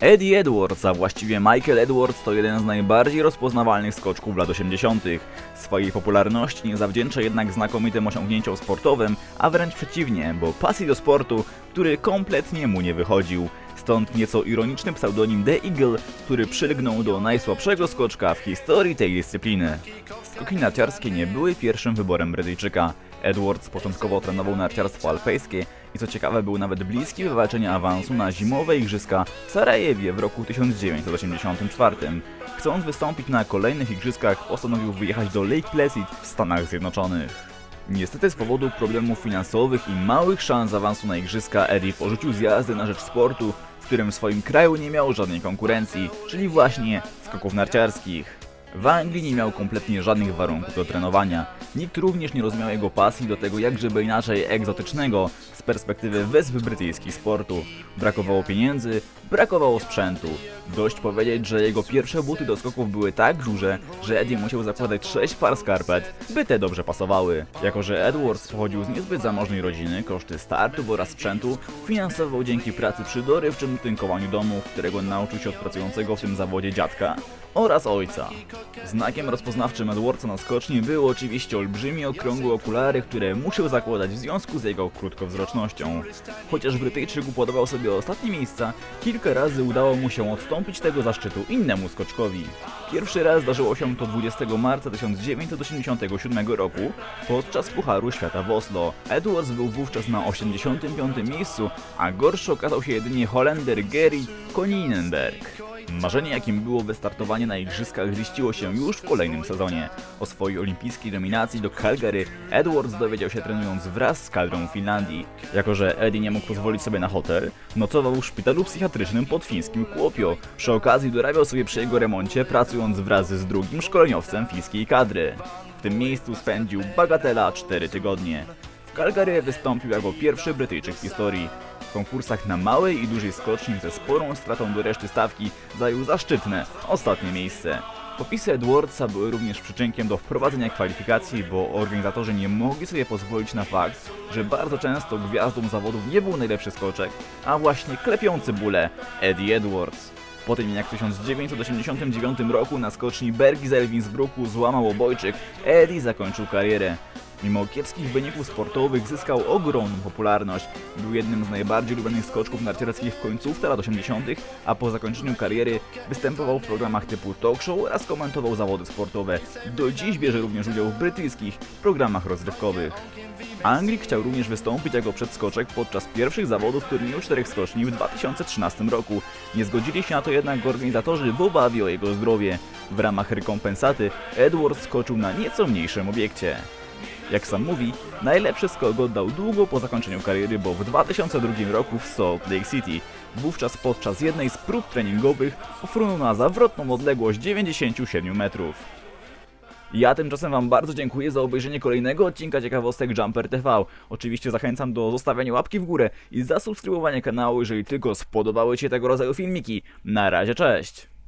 Eddie Edwards, a właściwie Michael Edwards to jeden z najbardziej rozpoznawalnych skoczków lat 80. Swojej popularności nie zawdzięcza jednak znakomitym osiągnięciom sportowym, a wręcz przeciwnie, bo pasji do sportu, który kompletnie mu nie wychodził. Stąd nieco ironiczny pseudonim The Eagle, który przylgnął do najsłabszego skoczka w historii tej dyscypliny. Skoki narciarskie nie były pierwszym wyborem Brytyjczyka. Edwards początkowo trenował narciarstwo alpejskie i co ciekawe był nawet bliski wywalczenia awansu na zimowe igrzyska w Sarajewie w roku 1984. Chcąc wystąpić na kolejnych igrzyskach postanowił wyjechać do Lake Placid w Stanach Zjednoczonych. Niestety z powodu problemów finansowych i małych szans awansu na igrzyska Eddie porzucił zjazdy na rzecz sportu, w którym w swoim kraju nie miał żadnej konkurencji, czyli właśnie skoków narciarskich. W Anglii nie miał kompletnie żadnych warunków do trenowania. Nikt również nie rozumiał jego pasji do tego jakżeby inaczej egzotycznego z perspektywy wysp brytyjskich sportu. Brakowało pieniędzy, brakowało sprzętu. Dość powiedzieć, że jego pierwsze buty do skoków były tak duże, że Eddie musiał zakładać 6 par skarpet, by te dobrze pasowały. Jako, że Edwards pochodził z niezbyt zamożnej rodziny, koszty startów oraz sprzętu finansował dzięki pracy przy dorywczym tynkowaniu domu, którego nauczył się od pracującego w tym zawodzie dziadka oraz ojca. Znakiem rozpoznawczym Edwardsa na skoczni były oczywiście olbrzymie okrągłe okulary, które musiał zakładać w związku z jego krótkowzrocznością. Chociaż Brytyjczyk upodobał sobie ostatnie miejsca, kilka razy udało mu się odstąpić tego zaszczytu innemu skoczkowi. Pierwszy raz zdarzyło się to 20 marca 1987 roku podczas Pucharu Świata w Oslo. Edwards był wówczas na 85 miejscu, a gorszy okazał się jedynie Holender Gerrit Koninenberg. Marzenie jakim było wystartowanie na igrzyskach ziściło się już w kolejnym sezonie. O swojej olimpijskiej dominacji do Calgary Edwards dowiedział się trenując wraz z kadrą Finlandii. Jako, że Eddie nie mógł pozwolić sobie na hotel, nocował w szpitalu psychiatrycznym pod fińskim Kuopio. Przy okazji dorabiał sobie przy jego remoncie, pracując wraz z drugim szkoleniowcem fińskiej kadry. W tym miejscu spędził bagatela 4 tygodnie. W Calgary wystąpił jako pierwszy Brytyjczyk w historii. W konkursach na małej i dużej skoczni ze sporą stratą do reszty stawki zajął zaszczytne ostatnie miejsce. Popisy Edwardsa były również przyczynkiem do wprowadzenia kwalifikacji, bo organizatorzy nie mogli sobie pozwolić na fakt, że bardzo często gwiazdą zawodów nie był najlepszy skoczek, a właśnie klepiący bóle Eddie Edwards. Po tym jak w 1989 roku na skoczni Bergizel w Innsbrucku złamał obojczyk, Eddie zakończył karierę. Mimo kiepskich wyników sportowych zyskał ogromną popularność. Był jednym z najbardziej lubianych skoczków narciarskich w końcówce lat 80., a po zakończeniu kariery występował w programach typu talk show oraz komentował zawody sportowe. Do dziś bierze również udział w brytyjskich programach rozrywkowych. Anglik chciał również wystąpić jako przedskoczek podczas pierwszych zawodów turnieju czterech skoczni w 2013 roku. Nie zgodzili się na to jednak organizatorzy w obawie o jego zdrowie. W ramach rekompensaty Edwards skoczył na nieco mniejszym obiekcie. Jak sam mówi, najlepszy skok oddał długo po zakończeniu kariery, bo w 2002 roku w Salt Lake City. Wówczas podczas jednej z prób treningowych ofrunął na zawrotną odległość 97 metrów. Ja tymczasem Wam bardzo dziękuję za obejrzenie kolejnego odcinka ciekawostek Jumper TV. Oczywiście zachęcam do zostawiania łapki w górę i zasubskrybowania kanału, jeżeli tylko spodobały Ci się tego rodzaju filmiki. Na razie, cześć!